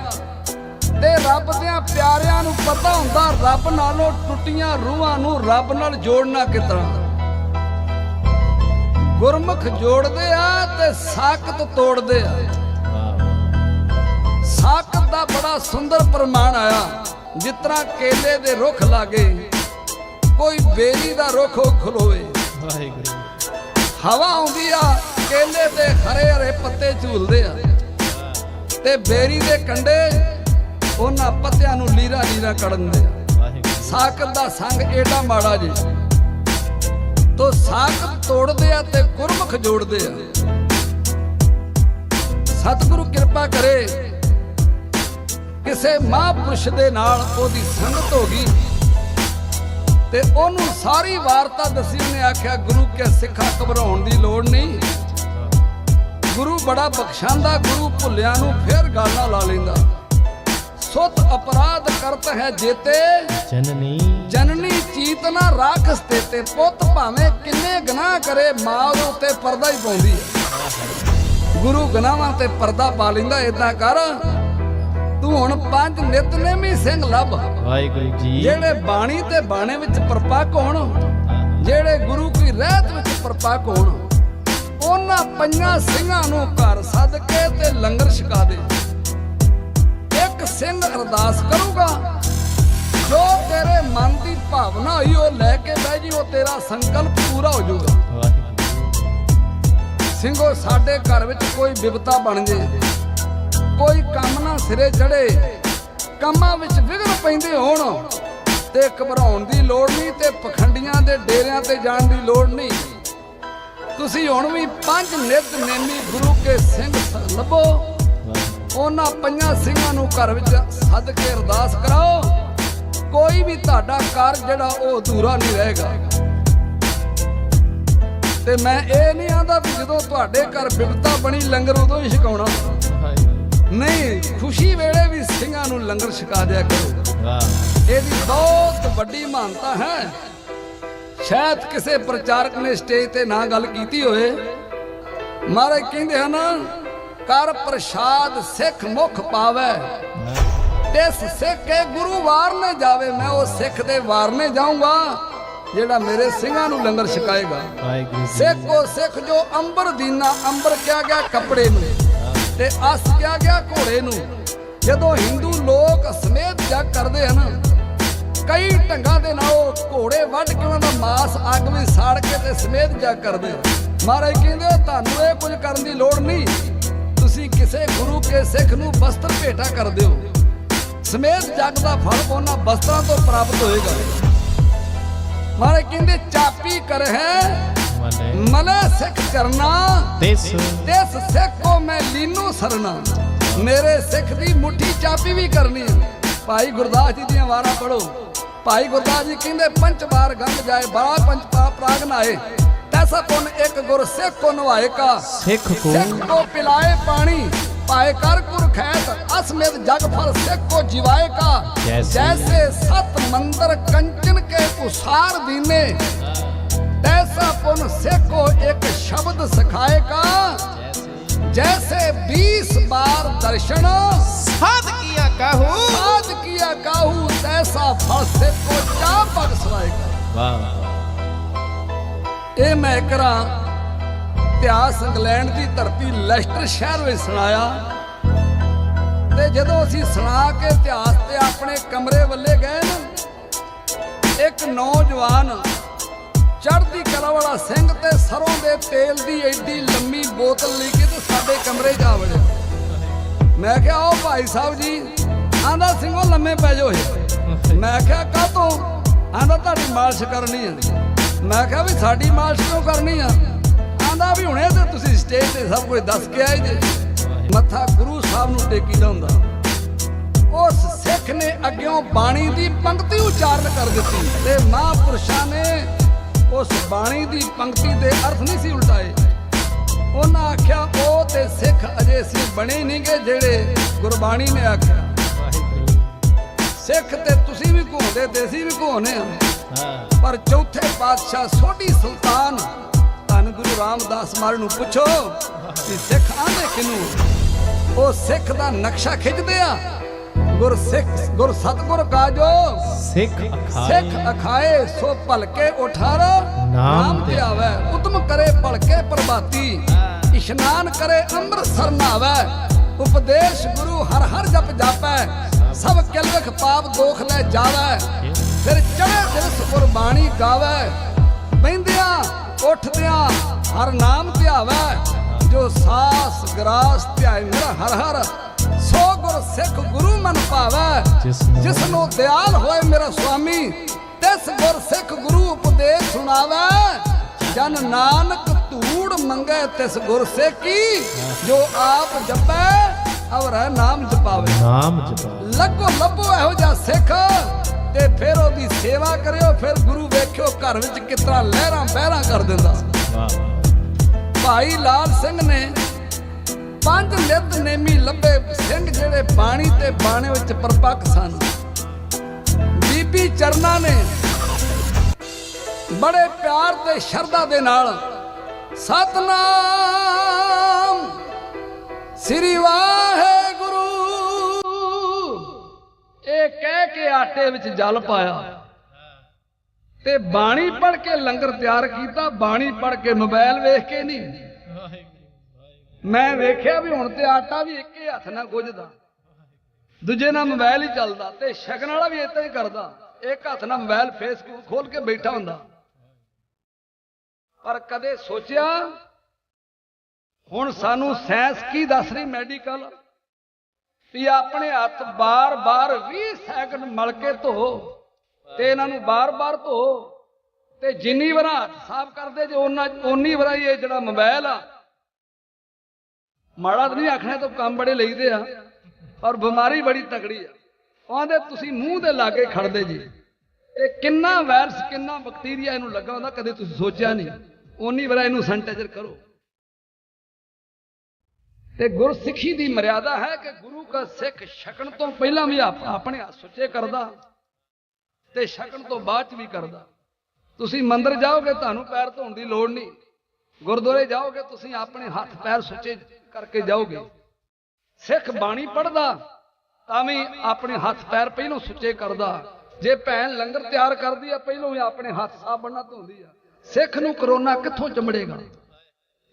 ਤੇ ਰੱਬ ਦੇ ਪਿਆਰਿਆਂ ਨੂੰ ਪਤਾ ਹੁੰਦਾ, ਰੱਬ ਨਾਲੋਂ ਟੁੱਟੀਆਂ ਰੂਹਾਂ ਨੂੰ ਰੱਬ ਨਾਲ ਜੋੜਨਾ ਕਿਤਨਾ ਗੁਰਮੁਖ ਜੋੜਦੇ ਆ ਤੇ ਸਾਖਤ ਤੋੜਦੇ ਆ। ਸਾਖਤ ਦਾ ਬੜਾ ਸੁੰਦਰ ਪ੍ਰਮਾਣ ਆਇਆ, ਜਿਸ ਤਰ੍ਹਾਂ ਕੇਲੇ ਦੇ ਰੁੱਖ ਲਾਗੇ, ਕੋਈ ਬੇਰੀ ਦਾ ਰੁੱਖ ਖਲੋਵੇ। ਵਾਹਿਗੁਰੂ ਹਵਾ ਆਉਂਦੀ ਆ, ਕੇਲੇ ਦੇ ਹਰੇ ਹਰੇ ਪੱਤੇ ਝੂਲਦੇ ਆ। ਤੇ ਬੇਰੀ ਦੇ ਕੰਡੇ ਉਹਨਾਂ ਪੱਤਿਆਂ ਨੂੰ ਲੀਰਾ ਲੀਰਾ ਕੱਢਣ ਦੇ। ਸਾਕਤ ਦਾ ਸੰਗ ਏਡਾ ਮਾੜਾ ਜੀ। ਤੋ ਸਾਕਤ ਤੋੜਦੇ ਆ ਤੇ ਗੁਰਮੁਖ ਜੋੜਦੇ ਆ। ਸਤਿਗੁਰੂ ਕਿਰਪਾ ਕਰੇ ਕਿਸੇ ਮਹਾਂਪੁਰਸ਼ ਦੇ ਨਾਲ ਉਹਦੀ ਸੰਗਤ ਹੋ ਗਈ। ਤੇ ਉਹਨੂੰ ਸਾਰੀ ਵਾਰਤਾ ਦੱਸੀ ਉਹਨੇ ਆਖਿਆ ਗੁਰੂ ਕੇ ਸਿੱਖਾ ਘਬਰਾਉਣ ਦੀ ਲੋੜ ਨਹੀਂ। ਗੁਰੂ ਬੜਾ ਬਖਸ਼ਾਂਦਾ ਗੁਰੂ ਭੁੱਲਿਆਂ ਨੂੰ ਫੇਰ ਗਾਲਾਂ ਲਾ ਲੈਂਦਾ। ਕਰਤ ਹੈ ਜੇਤੇ। ਜਨਨੀ। ਜਨਨੀ ਚੀਤ ਨਾ ਰਾਖਸ ਤੇ ਤੇ ਪੁੱਤ ਭਾਵੇਂ ਕਿੰਨੇ ਗੁਨਾਹ ਕਰੇ ਮਾਂ ਉਹਦੇ ਉੱਤੇ ਪਰਦਾ ਹੀ ਪਾਉਂਦੀ ਹੈ। ਗੁਰੂ ਗੁਨਾਹਾਂ ਤੇ ਪਰਦਾ ਪਾ ਲੈਂਦਾ ਇਦਾਂ ਕਰ। ਤੂੰ ਹੁਣ ਪੰਜ ਨਿਤਨੇਮੀ ਸਿੰਘ ਲੱਭ। ਵਾਹਿਗੁਰੂ ਜੀ। ਜਿਹੜੇ ਬਾਣੀ ਤੇ ਬਾਣੇ ਵਿੱਚ ਪਰਪੱਕ ਹੋਣ ਜਿਹੜੇ ਗੁਰੂ ਕੀ ਰਹਿਤ ਵਿੱਚ ਪਰਪੱਕ ਹੋਣ ਉਹਨਾਂ ਪੰਜਾਂ ਸਿੰਘਾਂ ਨੂੰ ਘਰ ਸੱਦ ਕੇ ਤੇ ਲੰਗਰ ਛਕਾ ਦੇ। ਸਿੰਘ ਅਰਦਾਸ ਕਰੂਗਾ। ਜੋ ਤੇਰੇ ਮਨ ਦੀ ਭਾਵਨਾ ਹੋਈ, ਉਹ ਲੈ ਕੇ ਬਹਿ ਜੀ, ਉਹ ਤੇਰਾ ਸੰਕਲਪ ਪੂਰਾ ਹੋ ਜਾਊਗਾ। ਸਿੰਘੋ, ਸਾਡੇ ਘਰ ਵਿੱਚ ਕੋਈ ਵਿਪਤਾ ਬਣ ਜੇ, ਕੋਈ ਕੰਮ ਨਾ ਸਿਰੇ ਚੜੇ ਕੰਮਾਂ ਵਿੱਚ ਵਿਗੜ ਪੈਂਦੇ ਹੋਣ, ਤੇ ਘਬਰਾਉਣ ਦੀ ਲੋੜ ਨਹੀਂ, ਤੇ ਪਖੰਡੀਆਂ ਦੇ ਡੇਰਿਆਂ ਤੇ ਜਾਣ ਦੀ ਲੋੜ ਨਹੀਂ। ਤੁਸੀਂ ਹੁਣ ਵੀ ਪੰਜ ਨਿਤ ਨੇਮੀ ਗੁਰੂ ਕੇ ਸਿੰਘ ਲੱਭੋ। ਉਹਨਾਂ ਪੰਜਾਂ ਸਿੰਘਾਂ ਨੂੰ ਘਰ ਵਿੱਚ ਸੱਦ ਕੇ ਅਰਦਾਸ ਕਰਾਓ। ਕੋਈ ਵੀ ਤੁਹਾਡਾ ਕਾਰਜ ਜਿਹੜਾ ਉਹ ਅਧੂਰਾ ਨਹੀਂ ਰਹੇਗਾ। ਤੇ ਮੈਂ ਇਹ ਨਹੀਂ ਆਂਦਾ ਵੀ ਜਦੋਂ ਤੁਹਾਡੇ ਘਰ ਬਿਪਤਾ ਬਣੀ ਲੰਗਰ ਉਦੋਂ ਹੀ ਛਕਾਉਣਾ। ਨਹੀਂ ਖੁਸ਼ੀ ਵੇਲੇ ਵੀ ਸਿੰਘਾਂ ਨੂੰ ਲੰਗਰ ਛਕਾ ਦਿਆ ਕਰੋ। ਵਾਹ। ਇਹਦੀ ਬਹੁਤ ਵੱਡੀ ਮਾਨਤਾ ਹੈ। ਸ਼ਾਇਦ ਕਿਸੇ ਪ੍ਰਚਾਰਕ ਨੇ ਸਟੇਜ ਤੇ ਨਾ ਗੱਲ ਕੀਤੀ ਹੋਵੇ। ਮਹਾਰਾਜ ਕਹਿੰਦੇ ਹਨ ਕਰ ਪ੍ਰਸ਼ਾਦ ਸਿੱਖ ਮੁਖ ਪਾਵੇ। ਤਿਸ ਸਿੱਖ ਗੁਰੂ ਵਾਰਨੇ ਜਾਵੇ ਮੈਂ ਉਹ ਸਿੱਖ ਦੇ ਵਾਰਨੇ ਜਾਊਂਗਾ ਜਿਹੜਾ ਮੇਰੇ ਸਿੰਘਾਂ ਨੂੰ ਲੰਗਰ ਛਕਾਏਗਾ। ਸਿੱਖ ਉਹ ਸਿੱਖ ਜੋ ਅੰਬਰ ਦੀਨਾ ਅੰਬਰ ਕਿਹਾ ਗਿਆ ਕੱਪੜੇ ਨੂੰ ਤੇ ਅਸ ਕਿਹਾ ਗਿਆ ਘੋੜੇ ਨੂੰ। ਜਦੋਂ ਹਿੰਦੂ ਲੋਕ ਸਮੇਤ ਜਗ ਕਰਦੇ ਹਨ ਕਈ ਢੰਗਾਂ ਦੇ ਨਾਲ ਉਹ ਘੋੜੇ ਵੱਢ ਕੇ ਉਹਨਾਂ ਦਾ ਮਾਸ ਅੱਗ ਵਿੱਚ ਸਾੜ ਕੇ ਤੇ ਸਮੇਤ ਜਗ ਕਰਦੇ ਮਹਾਰਾਜ ਕਹਿੰਦੇ ਤੁਹਾਨੂੰ ਇਹ ਕੁਝ ਕਰਨ ਦੀ ਲੋੜ ਨਹੀਂ। ਤੁਸੀਂ ਕਿਸੇ ਗੁਰੂ ਕੇ ਸਿੱਖ ਨੂੰ ਵਸਤਰ ਭੇਟਾ ਕਰ ਦਿਓ। ਸਮੇਤ ਜਗ ਦਾ ਫਲ ਉਹਨਾਂ ਵਸਤਰਾਂ ਤੋਂ ਪ੍ਰਾਪਤ ਹੋਏਗਾ। ਮਹਾਰਾਜ ਕਹਿੰਦੇ ਚਾਪੀ ਕਰ ਹੈ ਮਲੇ। ਸਿੱਖ ਕਰਨਾ। ਤਿਸ। ਤਿਸ ਸਿੱਖ ਕੋ ਮੈਂ ਲੀਨੂ ਸਰਨਾ। ਮੇਰੇ ਸਿੱਖ ਦੀ ਮੁੱਠੀ ਚਾਪੀ ਵੀ ਕਰਨੀ ਹੈ। ਭਾਈ ਗੁਰਦਾਸ ਜੀ ਦੀਆਂ ਵਾਰਾਂ ਪੜੋ ਭਾਈ ਗੁਰਦਾਸ ਜੀ ਕਹਿੰਦੇ ਪੰਜ ਵਾਰ ਗੰਗ ਜਾਏ ਬੜਾ ਪੰਜ ਪਾਪ ਪ੍ਰਾਗ ਨਾਏ। ਤੈਸਾ ਪੁੰਨ ਇੱਕ ਗੁਰ ਸਿੱਖ ਕੋ ਨਵਾਏ ਕਾ ਸਿੱਖ ਕੋ ਸਿੱਖ ਕੋ ਪਿਲਾਏ ਪਾਣੀ ਪਾਏ ਕਰ ਕੁਰ ਖੈਤ ਅਸਮਿਤ ਜਗ ਫਲ ਸਿੱਖ ਕੋ ਜਿਵਾਏ ਕਾ ਜੈਸੇ- ਜੈਸੇ ਸਤ ਮੰਦਰ ਕੰਚਨ ਕੇ ਉਸਾਰ ਦੀਨੇ ਤੈਸਾ ਪੁਨ ਸਿੱਖੋ ਇੱਕ ਸ਼ਬਦ ਸਿਖਾਏ ਕਾ जैसे बीस बार दर्शन ਸਾਧ ਕੀਆ ਕਹੂ साध किया काहू तैसा फल से को क्या पग सवाएगा ਵਾਹ ਇਹ ਮੈਂ ਕਰਾਂ ਇਤਿਹਾਸ ਇੰਗਲੈਂਡ ਦੀ ਧਰਤੀ ਲੈਸਟਰ ਸ਼ਹਿਰ ਵਿੱਚ ਸੁਣਾਇਆ। ਤੇ ਜਦੋਂ ਅਸੀਂ ਸੁਣਾ ਕੇ ਇਤਿਹਾਸ ਤੇ ਆਪਣੇ ਕਮਰੇ ਵੱਲੇ ਗਏ ਨਾ, ਇੱਕ ਨੌਜਵਾਨ ਚੜ੍ਹਦੀ ਕਲਾ ਵਾਲਾ ਸਿੰਘ ਤੇ ਸਰੋਂ ਦੇ ਤੇਲ ਦੀ ਐਡੀ ਲੰਮੀ ਬੋਤਲ ਲੈ ਕੇ ਤੇ ਸਾਡੇ ਕਮਰੇ 'ਚ ਆ ਵੜਿਆ। ਮੈਂ ਕਿਹਾ ਉਹ ਭਾਈ ਸਾਹਿਬ ਜੀ ਆਂਦਾ ਸਿੰਘੋ ਲੰਮੇ ਪੈ ਜਾਓ ਇਹ। ਮੈਂ ਕਿਹਾ ਕਾਹ ਤੋਂ ਆਂਦਾ ਤੁਹਾਡੀ ਮਾਲਸ਼ ਕਰਨੀ ਆ ਮੈਂ ਕਿਹਾ ਵੀ ਸਾਡੀ ਮਾਲਿਸ਼ ਕਿਉਂ ਕਰਨੀ ਆ? ਆਂਦਾ ਵੀ ਹੁਣੇ ਤੇ ਤੁਸੀਂ ਸਟੇਜ ਤੇ ਸਭ ਕੁਝ ਦੱਸ ਕੇ ਆਏ ਜੇ। ਮੱਥਾ ਗੁਰੂ ਸਾਹਿਬ ਨੂੰ ਟੇਕੀ ਦਾ ਹੁੰਦਾ। ਉਸ ਸਿੱਖ ਨੇ ਅੱਗਿਓਂ ਬਾਣੀ ਦੀ ਪੰਕਤੀ ਉਚਾਰਨ ਕਰ ਦਿੱਤੀ। ਤੇ ਮਹਾਂਪੁਰਸ਼ਾਂ ਨੇ ਉਸ ਬਾਣੀ ਦੀ ਪੰਕਤੀ ਦੇ ਅਰਥ ਨਹੀਂ ਸੀ ਉਲਟਾਏ। ਉਹਨਾਂ ਆਖਿਆ, ਉਹ ਤੇ ਸਿੱਖ ਅਜੇ ਸੀ ਬਣੇ ਨਹੀਂਗੇ ਜਿਹੜੇ ਗੁਰਬਾਣੀ ਨੇ ਆਖਿਆ। ਸਿੱਖ ਤੇ ਤੁਸੀਂ ਵੀ ਘੋਂਦੇ ਤੇ ਅਸੀਂ ਵੀ ਘੋਨੇ ਆ। ਪਰ ਚੌਥੇ ਪਾਤਸ਼ਾਹ ਸੋਢੀ ਸੁਲਤਾਨ ਧੰਨ ਗੁਰੂ ਰਾਮਦਾਸ ਮਹਾਰਾਜ ਨੂੰ ਪੁੱਛੋ ਕਿ ਸਿੱਖ ਆਂਦੇ ਕਿਨੂੰ? ਉਹ ਸਿੱਖ ਦਾ ਨਕਸ਼ਾ ਖਿੱਚਦੇ ਆ। ਗੁਰ ਸਿੱਖ ਗੁਰ ਸਤਗੁਰ ਕਾਜੋ। ਸਿੱਖ ਸਿੱਖ ਅਖਾਏ। ਅਖਾਏ ਸੋ ਭਲਕੇ ਉਠਾਰ ਨਾਮ ਤੇ ਆਵੇ ਉਤਮ ਕਰੇ ਭਲਕੇ ਪ੍ਰਭਾਤੀ। ਇਸ਼ਨਾਨ ਕਰੇ ਅੰਮ੍ਰਿਤਸਰ ਨਾਵੇ। ਉਪਦੇਸ਼ ਗੁਰੂ ਹਰ ਹਰ ਜਪ ਜਾਪੈ। ਸਭ ਕਿਲਵਖ ਪਾਪ ਦੋਖ ਲੈ ਜਾਵੇ। ਫਿਰ ਚੜੇ ਦਿਵਸ ਕੁਰਬਾਨੀ ਗਾਵੇ ਬੈੰਦਿਆਂ ਉੱਠਦਿਆਂ ਹਰ ਨਾਮ ਧਿਆਵੇ ਜੋ ਸਾਸ ਗਰਾਸ ਧਿਆਏ ਮੇਰਾ ਹਰ ਹਰ ਸੋ ਗੁਰ ਸਿੱਖ ਗੁਰੂ ਮਨ ਭਾਵੇ ਜਿਸ ਨੂੰ- ਦਿਆਲ ਹੋਏ ਮੇਰਾ ਸੁਆਮੀ ਤਿਸ ਗੁਰ ਸਿੱਖ ਗੁਰੂ ਉਪਦੇਸ਼ ਸੁਣਾਵੇ। ਜਨ ਨਾਨਕ ਧੂੜ ਮੰਗੇ ਤਿਸ ਗੁਰ ਸੇਕੀ ਜੋ ਆਪ ਜਪੈ ਅਵਰ ਨਾਮ ਜਪਾਵੇ। ਨਾਮ ਜਪਾ ਲੱਗੋ ਲੱਭੋ ਇਹੋ ਜਿਹਾ ਸਿੱਖ ਤੇ ਫਿਰ ਉਹਦੀ ਸੇਵਾ ਕਰਿਓ, ਫਿਰ ਗੁਰੂ ਵੇਖਿਓ ਘਰ ਵਿੱਚ ਕਿਤਰਾ ਲਹਿਰਾਂ ਬਹਿਰਾਂ ਕਰ ਦਿੰਦਾ। ਭਾਈ ਲਾਲ ਸਿੰਘ ਨੇ ਪੰਜ ਨਿਤ ਨੇਮੀ ਲੱਭੇ ਸਿੰਘ ਜਿਹੜੇ ਬਾਣੀ ਤੇ ਬਾਣੇ ਵਿੱਚ ਪਰਪੱਕ ਸਨ। ਬੀਬੀ ਚਰਨਾ ਨੇ ਬੜੇ ਪਿਆਰ ਤੇ ਸ਼ਰਧਾ ਦੇ ਨਾਲ ਸਤਨਾਮ ਸ੍ਰੀ ਵਾਹਿਗੁਰੂ। ਇਹ ਕਹਿ ਕੇ ਆਟੇ ਵਿੱਚ ਜਲ ਪਾਇਆ। ਤੇ ਬਾਣੀ ਪੜ ਕੇ ਲੰਗਰ ਤਿਆਰ ਕੀਤਾ, ਬਾਣੀ ਪੜ ਕੇ ਮੋਬਾਈਲ ਵੇਖ ਕੇ ਨਹੀਂ। ਮੈਂ ਵੇਖਿਆ ਵੀ ਹੁਣ ਤੇ ਆਟਾ ਵੀ ਇੱਕੇ ਹੱਥ ਨਾਲ ਗੁੱਝਦਾ। ਦੂਜੇ ਨਾਲ ਮੋਬਾਈਲ ਹੀ ਚੱਲਦਾ ਤੇ ਸ਼ਗਨ ਵਾਲਾ ਵੀ ਇਦਾਂ ਹੀ ਕਰਦਾ। ਇੱਕ ਹੱਥ ਨਾਲ ਮੋਬਾਈਲ ਫੇਸਬੁੱਕ ਖੋਲ ਕੇ ਬੈਠਾ ਹੁੰਦਾ। ਪਰ ਕਦੇ ਸੋਚਿਆ, ਹੁਣ ਸਾਨੂੰ ਸਾਇੰਸ ਕੀ ਦੱਸ ਰਹੀ ਮੈਡੀਕਲ? ਵੀ ਆਪਣੇ ਹੱਥ ਬਾਰ-ਬਾਰ 20 ਸੈਕਿੰਡ ਮਲ ਕੇ ਧੋ ਤੇ ਇਹਨਾਂ ਨੂੰ ਬਾਰ-ਬਾਰ ਧੋ ਤੇ ਜਿੰਨੀ ਵਾਰ ਹੱਥ ਸਾਫ਼ ਕਰਦੇ, ਜੇ ਉਹਨਾਂ ਉਨੀ ਵਾਰ ਹੀ ਇਹ ਜਿਹੜਾ ਮੋਬਾਈਲ ਆ, ਮਾੜਾ ਨਹੀਂ ਆਖਣਾ ਤਾਂ ਕੰਮ ਬੜੇ ਲਈਦੇ ਆ ਔਰ ਬਿਮਾਰੀ ਬੜੀ ਤਕੜੀ ਆ। ਉਹਦੇ ਤੁਸੀਂ ਮੂੰਹ ਦੇ ਲਾਗੇ ਖੜਦੇ ਜੀ। ਇਹ ਕਿੰਨਾ ਵਾਇਰਸ ਕਿੰਨਾ ਬੈਕਟੀਰੀਆ ਇਹਨੂੰ ਲੱਗਾ ਹੁੰਦਾ, ਕਦੇ ਤੁਸੀਂ ਸੋਚਿਆ ਨਹੀਂ। ਉਨੀ ਵਾਰ ਇਹਨੂੰ ਸੈਨੀਟਾਈਜ਼ਰ ਕਰੋ। ਤੇ ਗੁਰਸਿੱਖੀ ਦੀ ਮਰਿਆਦਾ ਹੈ ਕਿ ਗੁਰੂ ਦਾ ਸਿੱਖ ਛਕਣ ਤੋਂ ਪਹਿਲਾਂ ਵੀ ਆਪਣੇ ਸੁੱਚੇ ਕਰਦਾ ਤੇ ਛਕਣ ਤੋਂ ਬਾਅਦ ਵੀ ਕਰਦਾ। ਤੁਸੀਂ ਮੰਦਰ ਜਾਓਗੇ, ਤੁਹਾਨੂੰ ਪੈਰ ਧੋਣ ਦੀ ਲੋੜ ਨਹੀਂ। ਗੁਰਦੁਆਰੇ ਜਾਓਗੇ, ਤੁਸੀਂ ਆਪਣੇ ਹੱਥ ਪੈਰ ਸੁੱਚੇ ਕਰਕੇ ਜਾਓਗੇ। ਸਿੱਖ ਬਾਣੀ ਪੜਦਾ ਤਾਂ ਵੀ ਆਪਣੇ ਹੱਥ ਪੈਰ ਪਹਿਲੋਂ ਸੁੱਚੇ ਕਰਦਾ। ਜੇ ਭੈਣ ਲੰਗਰ ਤਿਆਰ ਕਰਦੀ ਆ, ਪਹਿਲੋਂ ਵੀ ਆਪਣੇ ਹੱਥ ਸਾਬਣ ਧੋਂਦੀ ਆ। ਸਿੱਖ ਨੂੰ ਕਰੋਨਾ ਕਿੱਥੋਂ ਚਮੜੇਗਾ?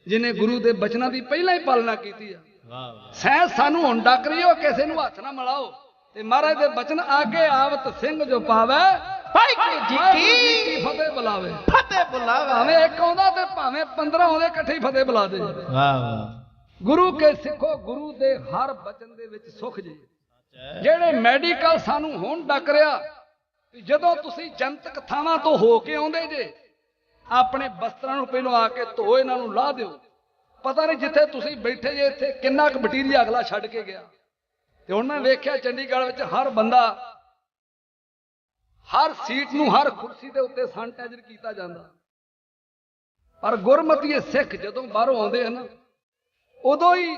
ਜਿਨੇ ਗੁਰੂ ਦੇ ਬਚਨਾਂ ਦੀ ਪਹਿਲਾਂ ਹੀ ਪਾਲਣਾ ਕੀਤੀ ਆ। ਵਾਹ ਵਾਹ। ਸਹਿ ਸਾਨੂੰ ਹੁਣ ਡੱਕ ਰਹੀ ਹੋ ਕਿਸੇ ਨੂੰ ਹੱਥ ਨਾ ਮਿਲਾਓ। ਤੇ ਮਹਾਰਾਜ ਦੇ ਬਚਨ ਆਗੇ ਆਵਤ ਸਿੰਘ ਜੋ ਪਾਵੇ ਵਾਹਿਗੁਰੂ ਜੀ ਕੀ? ਫਤਿਹ ਬੁਲਾਵੇ। ਫਤਿਹ ਬੁਲਾਵਾ। ਭਾਵੇਂ ਇੱਕ ਆਉਂਦਾ ਤੇ ਭਾਵੇਂ 15 ਆਉਂਦੇ ਇਕੱਠੇ ਹੀ ਫਤਿਹ ਬੁਲਾ ਦੇ। ਵਾਹ ਵਾਹ। ਗੁਰੂ ਕੇ ਸਿੱਖੋ ਗੁਰੂ ਦੇ ਹਰ ਬਚਨ ਦੇ ਵਿੱਚ ਸੁਖ ਜੀ। ਜਿਹੜੇ ਮੈਡੀਕਲ ਸਾਨੂੰ ਹੁਣ ਡੱਕ ਰਿਹਾ ਜਦੋਂ ਤੁਸੀਂ ਜਨਤਕ ਥਾਵਾਂ ਤੋਂ ਹੋ ਕੇ ਆਉਂਦੇ ਜੇ ਆਪਣੇ ਬਸਤਰਾਂ ਨੂੰ ਪਹਿਲਾਂ ਆ ਕੇ ਧੋ, ਇਹਨਾਂ ਨੂੰ ਲਾਹ ਦਿਓ। ਪਤਾ ਨਹੀਂ ਜਿੱਥੇ ਤੁਸੀਂ ਬੈਠੇ ਜੇ, ਇੱਥੇ ਕਿੰਨਾ ਕੁ ਮਟੀਰੀਅਲ ਅਗਲਾ ਛੱਡ ਕੇ ਗਿਆ। ਤੇ ਹੁਣ ਮੈਂ ਵੇਖਿਆ ਚੰਡੀਗੜ੍ਹ ਵਿੱਚ ਹਰ ਬੰਦਾ, ਹਰ ਸੀਟ ਨੂੰ ਹਰ ਕੁਰਸੀ ਦੇ ਉੱਤੇ ਸੈਨੀਟਾਈਜ਼ਰ ਕੀਤਾ ਜਾਂਦਾ। ਪਰ ਗੁਰਮਤੀਏ ਸਿੱਖ ਜਦੋਂ ਬਾਹਰੋਂ ਆਉਂਦੇ ਹਨ, ਉਦੋਂ ਹੀ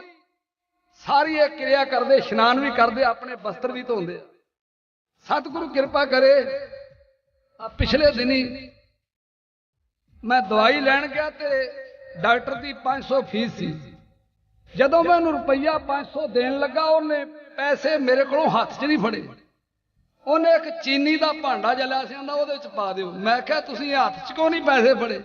ਸਾਰੀ ਇਹ ਕਿਰਿਆ ਕਰਦੇ, ਇਸ਼ਨਾਨ ਵੀ ਕਰਦੇ, ਆਪਣੇ ਬਸਤਰ ਵੀ ਧੋਂਦੇ ਆ। ਸਤਿਗੁਰੂ ਕਿਰਪਾ ਕਰੇ ਆ ਪਿਛਲੇ ਦਿਨੀ ਮੈਂ ਦਵਾਈ ਲੈਣ ਗਿਆ ਤੇ ਡਾਕਟਰ ਦੀ 500 ਫੀਸ ਸੀ। ਜਦੋਂ ਮੈਂ ਉਹਨੂੰ ਰੁਪਈਆ 500 ਦੇਣ ਲੱਗਾ, ਉਹਨੇ ਪੈਸੇ ਮੇਰੇ ਕੋਲੋਂ ਹੱਥ 'ਚ ਨਹੀਂ ਫੜੇ। ਉਹਨੇ ਇੱਕ ਚੀਨੀ ਦਾ ਭਾਂਡਾ ਜਲਿਆ ਸੀ ਆਂਦਾ ਉਹਦੇ ਵਿੱਚ ਪਾ ਦਿਓ। ਮੈਂ ਕਿਹਾ, ਤੁਸੀਂ ਹੱਥ 'ਚ ਕਿਉਂ ਨਹੀਂ ਪੈਸੇ ਫੜੇ?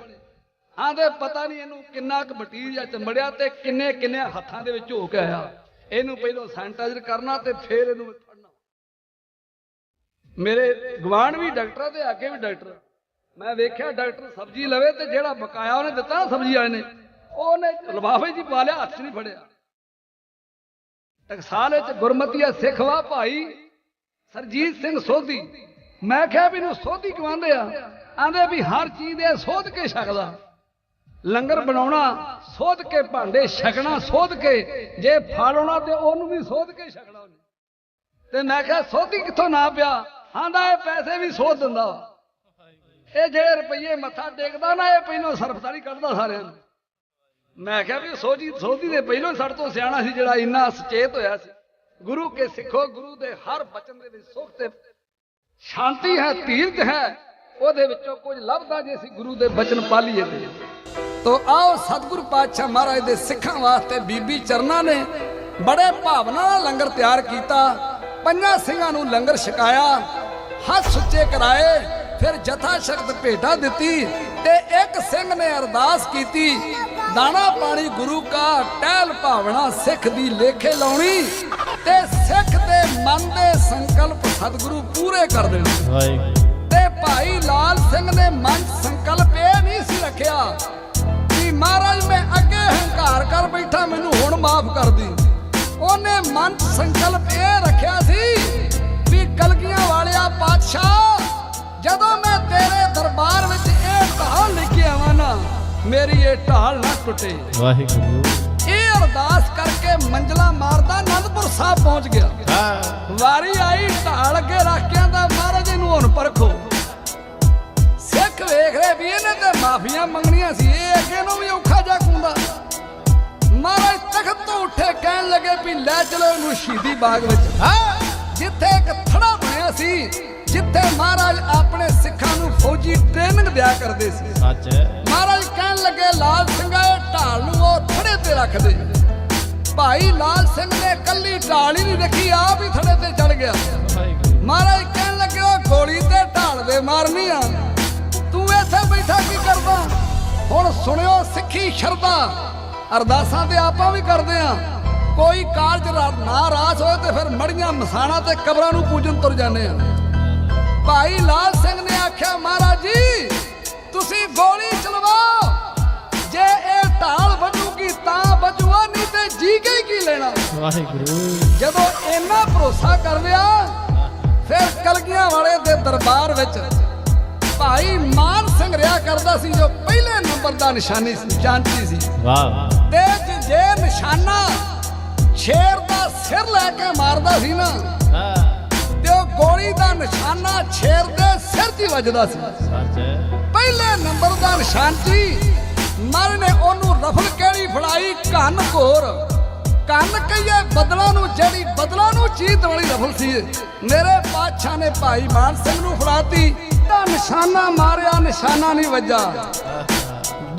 ਆਂਦੇ, ਪਤਾ ਨਹੀਂ ਇਹਨੂੰ ਕਿੰਨਾ ਕੁ ਮਟੀਰੀਅਲ ਚੰਬੜਿਆ ਤੇ ਕਿੰਨੇ ਕਿੰਨੇ ਹੱਥਾਂ ਦੇ ਵਿੱਚ ਹੋ ਕੇ ਆਇਆ। ਇਹਨੂੰ ਪਹਿਲਾਂ ਸੈਨੀਟਾਈਜ਼ਰ ਕਰਨਾ ਤੇ ਫਿਰ ਇਹਨੂੰ ਫੜਨਾ। ਮੇਰੇ ਗਵਾਂਢ ਵੀ ਡਾਕਟਰ ਆ ਤੇ ਅੱਗੇ ਵੀ ਡਾਕਟਰ। ਮੈਂ ਵੇਖਿਆ ਡਾਕਟਰ ਸਬਜ਼ੀ ਲਵੇ ਤੇ ਜਿਹੜਾ ਬਕਾਇਆ ਉਹਨੇ ਦਿੱਤਾ ਨਾ ਸਬਜ਼ੀ ਵਾਲੇ ਨੇ, ਉਹਨੇ ਲਫਾਫੇ ਜੀ ਹੀ ਪਾ ਲਿਆ, ਹੱਥ 'ਚ ਨਹੀਂ ਫੜਿਆ। ਟਕਸਾਲ ਵਿੱਚ ਗੁਰਮਤੀਆ ਸਿੱਖ ਭਾਈ, ਸਰਜੀਤ ਸਿੰਘ ਸੋਧੀ। ਮੈਂ ਕਿਹਾ ਵੀ ਇਹਨੂੰ ਸੋਧੀ ਕਵਾਂਦੇ ਆ? ਆਂਦੇ ਵੀ ਹਰ ਚੀਜ਼ ਦੇ ਸੋਧ ਕੇ ਛਕਦਾ। ਲੰਗਰ ਬਣਾਉਣਾ, ਸੋਧ ਕੇ ਭਾਂਡੇ ਛਕਣਾ, ਸੋਧ ਕੇ ਜੇ ਫਲ ਤੇ ਉਹਨੂੰ ਵੀ ਸੋਧ ਕੇ ਛਕਣਾ ਉਹਨੇ। ਤੇ ਮੈਂ ਕਿਹਾ, ਸੋਧੀ ਕਿੱਥੋਂ ਨਾ ਪਿਆ? ਆਂਦਾ ਇਹ ਪੈਸੇ ਵੀ ਸੋਧ ਦਿੰਦਾ ਵਾ। ਇਹ ਜਿਹੜੇ ਰੁਪਈਏ ਮੱਥਾ ਟੇਕਦਾ ਨਾ, ਇਹ ਪਹਿਲੋਂ ਸਰਫਦਾਰੀ ਕੱਢਦਾ ਸਾਰਿਆਂ ਨੂੰ। ਮੈਂ ਕਿਹਾ ਵੀ ਸੋਝੀ ਸੋਧੀ ਦੇ ਪਹਿਲੋਂ ਸੜ ਤੋਂ ਸਿਆਣਾ ਸੀ ਜਿਹੜਾ ਇੰਨਾ ਸੁਚੇਤ ਹੋਇਆ ਸੀ। ਗੁਰੂ ਕੇ ਸਿੱਖੋ, ਗੁਰੂ ਦੇ ਹਰ ਬਚਨ ਦੇ ਵਿੱਚ ਸੁਖ ਤੇ ਸ਼ਾਂਤੀ ਹੈ ਧੀਰਜ ਹੈ, ਉਹਦੇ ਵਿੱਚੋਂ ਕੁਝ ਲੱਭਦਾ ਜੇ ਅਸੀਂ ਗੁਰੂ ਦੇ ਬਚਨ ਪਾਲੀਏ ਤੇ। ਤੋ ਆਓ ਸਤਿਗੁਰੂ ਪਾਤਸ਼ਾਹ ਮਹਾਰਾਜ ਦੇ ਸਿੱਖਾਂ ਵਾਸਤੇ ਬੀਬੀ ਚਰਨਾ ਨੇ ਬੜੇ ਭਾਵਨਾ ਨਾਲ ਲੰਗਰ ਤਿਆਰ ਕੀਤਾ। ਪੰਜਾਂ ਸਿੰਘਾਂ ਨੂੰ ਲੰਗਰ ਛਕਾਇਆ, ਹੱਥ ਸੁੱਚੇ ਕਰਾਏ। ਫਿਰ ਜਥਾ ਸ਼ਕਤ ਭੇਟਾ ਦਿੱਤੀ ਤੇ ਇੱਕ ਸਿੰਘ ਨੇ ਅਰਦਾਸ ਕੀਤੀ, ਦਾਣਾ ਪਾਣੀ ਗੁਰੂ ਕਾ ਟਹਿਲ ਭਾਵਨਾ ਸਿੱਖ ਦੀ ਲੇਖੇ ਲਾਉਣੀ ਤੇ ਸਿੱਖ ਦੇ ਮਨ ਦੇ ਸੰਕਲਪ ਸਤਿਗੁਰੂ ਪੂਰੇ ਕਰ ਦੇਣੇ। ਤੇ ਭਾਈ ਲਾਲ ਸਿੰਘ ਨੇ ਮਨ ਸੰਕਲਪ ਇਹ ਨਹੀਂ ਸੀ ਰੱਖਿਆ ਕਿ ਮਹਾਰਾਜ ਮੈਂ ਅੱਗੇ ਹੰਕਾਰ ਕਰ ਬੈਠਾ, ਮੈਨੂੰ ਹੁਣ ਮਾਫ ਕਰ ਦੀ। ਉਹਨੇ ਮਨ ਸੰਕਲਪ ਇਹ ਰੱਖਿਆ ਸੀ ਵੀ ਕਲਗੀਆਂ ਵਾਲਿਆ ਪਾਤਸ਼ਾਹ ਜਦੋਂ ਮੇਰੀ ਇਹ ਢਾਲ ਨਾ ਟੁੱਟੇ। ਵਾਹਿਗੁਰੂ। ਇਹ ਅਰਦਾਸ ਕਰਕੇ ਮੰਜ਼ਲਾ ਮਾਰਦਾ ਅਨੰਦਪੁਰ ਸਾਹਿਬ ਪਹੁੰਚ ਗਿਆ। ਹਾਂ। ਵਾਰੀ ਆਈ ਢਾਲ ਅੱਗੇ ਰੱਖ ਕੇ ਆਂਦਾ ਮਹਾਰਾਜ ਇਹਨੂੰ ਹੁਣ ਪਰਖੋ। ਸਿੱਖ ਵੇਖ ਰਹੇ ਵੀ ਇਹਨੇ ਤੇ ਮਾਫੀਆਂ ਮੰਗਣੀਆਂ ਸੀ ਇਹ ਅੱਗੇ ਨੂੰ ਵੀ ਔਖਾ ਜਾ ਕੁੰਦਾ ਮਹਾਰਾਜ ਤਖਤ ਤੋਂ ਉੱਠੇ ਕਹਿਣ ਲੱਗੇ ਵੀ ਲੈ ਚਲੋ ਇਹਨੂੰ ਸ਼ਹੀਦੀ ਬਾਗ ਵਿੱਚ। ਹਾਂ। ਸੀ ਜਿੱਥੇ ਮਹਾਰਾਜ ਆਪਣੇ ਸਿੱਖਾਂ ਨੂੰ ਫੌਜੀ ਟ੍ਰੇਨਿੰਗ ਦਿਆ ਕਰਦੇ ਸੀ। ਸੱਚ। ਮਹਾਰਾਜ ਕਹਿਣ ਲੱਗੇ ਲਾਲ ਸਿੰਘਾ ਇਹ ਢਾਲ ਨੂੰ ਉਹ ਥੜੇ ਤੇ ਰੱਖ ਦੇ। ਭਾਈ ਲਾਲ ਸਿੰਘ ਨੇ ਕੱਲੀ ਢਾਲ ਹੀ ਨਹੀਂ ਰੱਖੀ ਆਪ ਹੀ ਥੜੇ ਤੇ ਚੜ ਗਿਆ। ਮਹਾਰਾਜ ਕਹਿਣ ਲੱਗੇ ਉਹ ਗੋਲੀ ਤੇ ਢਾਲ ਦੇ ਮਾਰਨੀ ਆ। ਤੂੰ ਇੱਥੇ ਬੈਠਾ ਕੀ ਕਰਦਾ? ਹੁਣ ਸੁਣਿਓ ਸਿੱਖੀ ਸ਼ਰਧਾ। ਅਰਦਾਸਾਂ ਤੇ ਆਪਾਂ ਵੀ ਕਰਦੇ ਆ। ਕੋਈ ਕਾਰਜ ਰਾ- ਨਾ ਰਾਸ ਹੋਏ ਤੇ ਫਿਰ ਮੜੀਆਂ ਮਸਾਣਾ ਤੇ ਕਬਰਾਂ ਨੂੰ ਪੂਜਨ ਤੁਰ ਜਾਂਦੇ ਆ। ਭਾਈ ਲਾਲ ਸਿੰਘ ਨੇ ਆਖਿਆ ਮਹਾਰਾਜ ਜੀ ਤੁਸੀਂ ਗੋਲੀ ਚਲਵਾਓ ਜੇ ਇਹ ਢਾਲ ਵੱਜੂਗੀ ਤਾਂ ਬਚੂਆ ਨਹੀਂ ਤੇ ਜੀ ਕੇ ਕੀ ਲੈਣਾ? ਵਾਹਿਗੁਰੂ। ਜਦੋਂ ਇੰਨਾ ਭਰੋਸਾ ਕਰ ਲਿਆ ਫਿਰ ਕਲਗੀਆਂ ਵਾਲੇ ਦੇ ਦਰਬਾਰ ਵਿੱਚ ਭਾਈ ਮਾਨ ਸਿੰਘ ਰਿਆ ਕਰਦਾ ਸੀ ਜੋ ਪਹਿਲੇ ਨੰਬਰ ਦਾ ਨਿਸ਼ਾਨੀ ਸੀ ਜਾਂਚੀ ਸੀ। ਵਾਹ। ਤੇ ਜੇ ਨਿਸ਼ਾਨਾ ਸ਼ੇਰ ਦਾ ਸਿਰ ਲੈ ਕੇ ਮਾਰਦਾ ਸੀ ਨਾ। ਹਾਂ ਤੇ ਉਹ ਗੋਲੀ ਦਾ ਨਿਸ਼ਾਨਾ ਸ਼ੇਰ ਦੇ ਸਿਰ ਹੀ ਵੱਜਦਾ ਸੀ। ਸੱਚ ਪਹਿਲੇ ਨੰਬਰ ਦਾ ਨਿਸ਼ਾਨ ਸੀ ਮਰ ਨੇ ਉਹਨੂੰ ਰਫਲ ਕਿਹੜੀ ਫੜਾਈ? ਕੰਨ ਘੋਰ। ਕੰਨ ਕਹੀਏ ਬਦਲਾਂ ਨੂੰ ਜਿਹੜੀ ਬਦਲਾਂ ਨੂੰ ਚੀਤ ਵਾਲੀ ਰਫਲ ਸੀ। ਮੇਰੇ ਪਾਤਸ਼ਾਹ ਨੇ ਭਾਈ ਮਾਨ ਸਿੰਘ ਨੂੰ ਫੜਾਤੀ ਤਾਂ ਨਿਸ਼ਾਨਾ ਮਾਰਿਆ ਨਿਸ਼ਾਨਾ ਨਹੀਂ ਵੱਜਾ।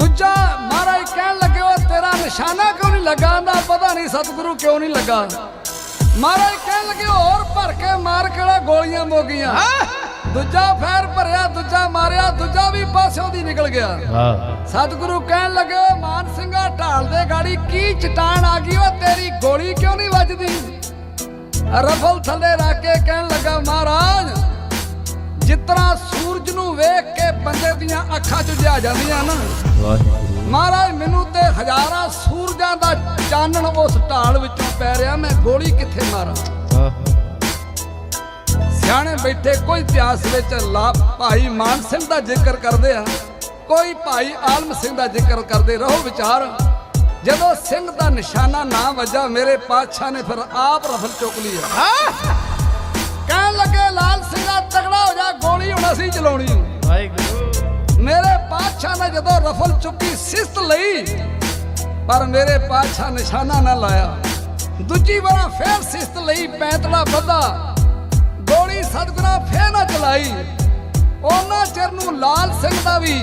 ਦੂਜਾ ਮਹਾਰਾਜ ਕਹਿਣ ਲੱਗੇ ਉਹ ਤੇਰਾ ਨਿਸ਼ਾਨਾ ਕਿਉਂ ਨਹੀਂ ਲੱਗਾ ਦਾ ਪਤਾ ਨਹੀਂ ਸਤਿਗੁਰੂ ਕਿਉਂ ਨਹੀਂ ਲੱਗਾ ਮਹਾਰਾਜ ਕਹਿਣ ਲੱਗੇ ਹੋਰ ਭਰ ਕੇ ਮਾਰ ਕਿਹੜਾ ਗੋਲੀਆਂ ਮੋਗੀਆਂ? ਦੂਜਾ ਫੈਰ ਭਰਿਆ ਦੂਜਾ ਮਾਰਿਆ ਦੂਜਾ ਵੀ ਪਾਸਿਓਂ ਦੀ ਨਿਕਲ ਗਿਆ। ਸਤਿਗੁਰੂ ਕਹਿਣ ਲੱਗੇ ਮਾਨ ਸਿੰਘਾ ਢਾਲ ਦੇ ਗਾੜੀ ਕੀ ਚਟਾਨ ਆ ਗਈ? ਓ ਤੇਰੀ ਗੋਲੀ ਕਿਉਂ ਨਹੀਂ ਵੱਜਦੀ? ਰਫਲ ਥੱਲੇ ਰੱਖ ਕੇ ਕਹਿਣ ਲੱਗਾ ਮਹਾਰਾਜ ਜਿਤਨਾ ਸੂਰਜ ਨੂੰ ਵੇਖ ਕੇ ਬੰਦੇ ਦੀਆਂ ਅੱਖਾਂ 'ਚ ਜਾ ਜਾਂਦੀਆਂ ਨਾ ਮਹਾਰਾਜ ਮੈਨੂੰ ਤੇ ਹਜ਼ਾਰਾਂ ਸੂਰਜਾਂ ਦਾ ਚਾਨਣ ਉਸ ਢਾਲ ਵਿੱਚੋਂ ਪੈ ਰਿਹਾ। ਮੈਂ ਗੋਲੀ ਕਿੱਥੇ ਮਾਰਾਂ? ਸਿਆਣੇ ਬੈਠੇ ਕੋਈ ਇਤਿਹਾਸ ਵਿੱਚ ਲਾ ਭਾਈ ਮਾਨ ਸਿੰਘ ਦਾ ਜ਼ਿਕਰ ਕਰਦੇ ਆ। ਕੋਈ ਭਾਈ ਆਲਮ ਸਿੰਘ ਦਾ ਜ਼ਿਕਰ ਕਰਦੇ। ਰਹੋ ਵਿਚਾਰ ਜਦੋਂ ਸਿੰਘ ਦਾ ਨਿਸ਼ਾਨਾ ਨਾ ਵੱਜਾ ਮੇਰੇ ਪਾਤਸ਼ਾਹ ਨੇ ਫਿਰ ਆਪ ਰਫਲ ਚੁੱਕ ਲਈ ਆ। ਕਹਿਣ ਲੱਗੇ ਲਾਲ ਸਿੰਘਾ ਤਗੜਾ ਹੋ ਜਾ ਗੋਲੀ ਹੁਣ ਅਸੀਂ ਚਲਾਉਣੀ ਨੇ ਜਦੋਂ ਰਫਲ ਚੁੱਕੀ ਸਿਸਤ ਲਈ। ਪਰ ਮੇਰੇ ਪਾਤਸ਼ਾਹ ਨਿਸ਼ਾਨਾ ਨਾ ਲਾਇਆ। ਦੂਜੀ ਵਾਰ ਫੇਰ ਸਿਸਤ ਲਈ ਪੈਂਤਲਾ ਬੱਧਾ ਗੋਲੀ ਸਤਗੁਰਾਂ ਫੇਰ ਨਾ ਚਲਾਈ। ਉਹਨਾਂ ਚਿਰ ਨੂੰ ਲਾਲ ਸਿੰਘ ਦਾ ਵੀ।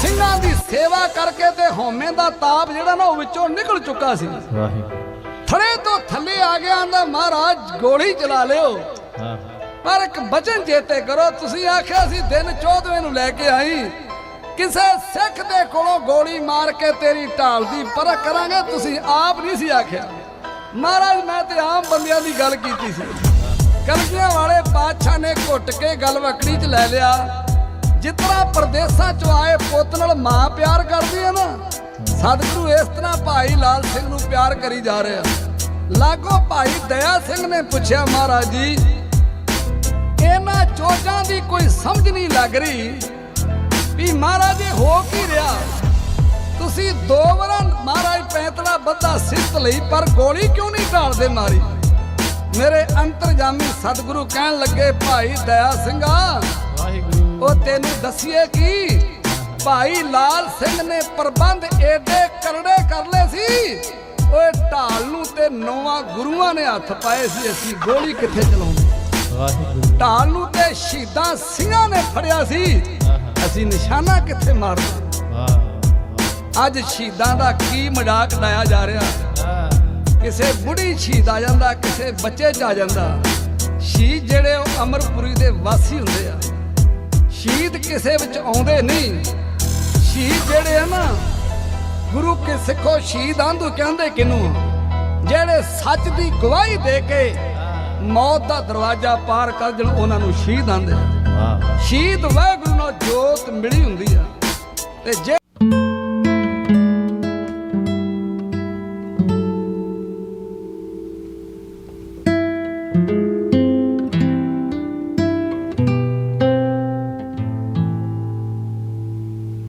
ਸਿੰਘਾਂ ਦੀ ਸੇਵਾ ਕਰਕੇ ਤੇ ਹਉਮੈ ਦਾ ਤਾਪ ਜਿਹੜਾ ਨਾ ਉਹ ਵਿੱਚੋਂ ਨਿਕਲ ਚੁੱਕਾ ਸੀ। ਥੜੇ ਤੋਂ ਥੱਲੇ ਆ ਗਿਆ ਆਂਦਾ ਮਹਾਰਾਜ ਗੋਲੀ ਚਲਾ ਲਿਓ। ਪਰ ਇੱਕ ਬਚਨ ਚੇਤੇ ਕਰੋ ਤੁਸੀਂ ਆਖਿਆ ਸੀ ਦਿਨ 14ਵੇਂ ਨੂੰ ਲੈ ਕੇ ਆਈ। ਕਿਸੇ ਸਿੱਖ ਦੇ ਕੋਲੋਂ ਗੋਲੀ ਮਾਰ ਕੇ ਤੇਰੀ ਢਾਲ ਦੀ ਪਰਖ ਕਰਾਂਗੇ, ਤੁਸੀਂ ਆਪ ਨਹੀਂ ਸੀ ਆਖਿਆ। ਮਹਾਰਾਜ, ਮੈਂ ਤੇ ਆਮ ਬੰਦਿਆਂ ਦੀ ਗੱਲ ਕੀਤੀ ਸੀ। ਕਲਗੀਆਂ ਵਾਲੇ ਬਾਦਸ਼ਾਹ ਨੇ ਘੁੱਟ ਕੇ ਗੱਲ ਵਕੜੀ 'ਚ ਲੈ ਲਿਆ। ਜਿਤਨਾ ਪਰਦੇਸਾਂ 'ਚ ਆਏ ਪੁੱਤ ਨਾਲ ਮਾਂ ਪਿਆਰ ਕਰਦੀ ਹੈ ਨਾ, ਸਤਿਗੁਰੂ ਇਸ ਤਰ੍ਹਾਂ ਭਾਈ ਲਾਲ ਸਿੰਘ ਨੂੰ ਪਿਆਰ ਕਰੀ ਜਾ ਰਿਹਾ। ਲਾਗੋ ਭਾਈ ਦਇਆ ਸਿੰਘ ਨੇ ਪੁੱਛਿਆ, ਮਹਾਰਾਜ ਜੀ, ਇਹਨਾਂ ਚੋਜਾਂ ਦੀ ਕੋਈ ਸਮਝ ਨਹੀਂ ਲੱਗ ਰਹੀ। ਵੀ ਮਹਾਰਾਜ ਇਹ ਹੋ ਕੀ ਰਿਹਾ? ਤੁਸੀਂ ਦੋ ਵਾਰਾਂ ਮਹਾਰਾਜ ਪੈਂਤਲਾ ਬੱਧਾ ਸਿੱਧ ਲਈ ਪਰ ਗੋਲੀ ਕਿਉਂ ਨਹੀਂ ਢਾਲਦੇ ਮਾਰੀ? ਮੇਰੇ ਅੰਤਰਜਾਮੀ ਸਤਿਗੁਰੂ ਕਹਿਣ ਲੱਗੇ ਭਾਈ ਦਇਆ ਸਿੰਘਾ ਵਾਹਿਗੁਰੂ। ਉਹ ਤੈਨੂੰ ਦਸੀਏ ਕੀ? ਭਾਈ ਲਾਲ ਸਿੰਘ ਨੇ ਪ੍ਰਬੰਧ ਏਡੇ ਕਰੜੇ ਕਰ ਲਏ ਸੀ। ਓਏ ਢਾਲ ਨੂੰ ਤੇ ਨੌਵਾਂ ਗੁਰੂਆਂ ਨੇ ਹੱਥ ਪਾਏ ਸੀ ਅਸੀਂ ਗੋਲੀ ਕਿੱਥੇ ਚਲਾਉਂਦੇ ਵਾਹਿਗੁਰੂ। ਢਾਲ ਨੂੰ ਤੇ ਸ਼ਹੀਦਾਂ ਸਿੰਘਾਂ ਨੇ ਫੜਿਆ ਸੀ। ਅਸੀਂ ਨਿਸ਼ਾਨਾ ਕਿੱਥੇ ਵਾਹ ਅੱਜ ਸ਼ਹੀਦਾਂ ਦਾ ਕੀ ਮਜ਼ਾਕ ਉਡਾਇਆ ਜਾ ਰਿਹਾ? ਕਿਸੇ ਬੁੜੀ ਸ਼ਹੀਦ ਆ ਜਾਂਦਾ ਕਿਸੇ ਬੱਚੇ ਚ ਆ ਜਾਂਦਾ। ਸ਼ਹੀਦ ਜਿਹੜੇ ਉਹ ਅਮਰਪੁਰੀ ਦੇ ਵਾਸੀ ਹੁੰਦੇ ਆ। ਸ਼ਹੀਦ ਕਿਸੇ ਵਿੱਚ ਆਉਂਦੇ ਨਹੀਂ। ਸ਼ਹੀਦ ਜਿਹੜੇ ਆ ਨਾ ਗੁਰੂ ਕੇ ਸਿੱਖੋ ਸ਼ਹੀਦ ਆਂਦੂ ਕਹਿੰਦੇ ਕਿਨੂੰ? ਜਿਹੜੇ ਸੱਚ ਦੀ ਗਵਾਹੀ ਦੇ ਕੇ ਮੌਤ ਦਾ ਦਰਵਾਜ਼ਾ ਪਾਰ ਕਰ ਜਣ ਉਹਨਾਂ ਨੂੰ ਸ਼ਹੀਦ ਆਂਦੇ ਸ਼ਹੀਦ ਵਾਹਿਗੁਰੂ ਨਾਲ ਜੋਤ ਮਿਲੀ ਹੁੰਦੀ ਆ। ਤੇ ਜੇ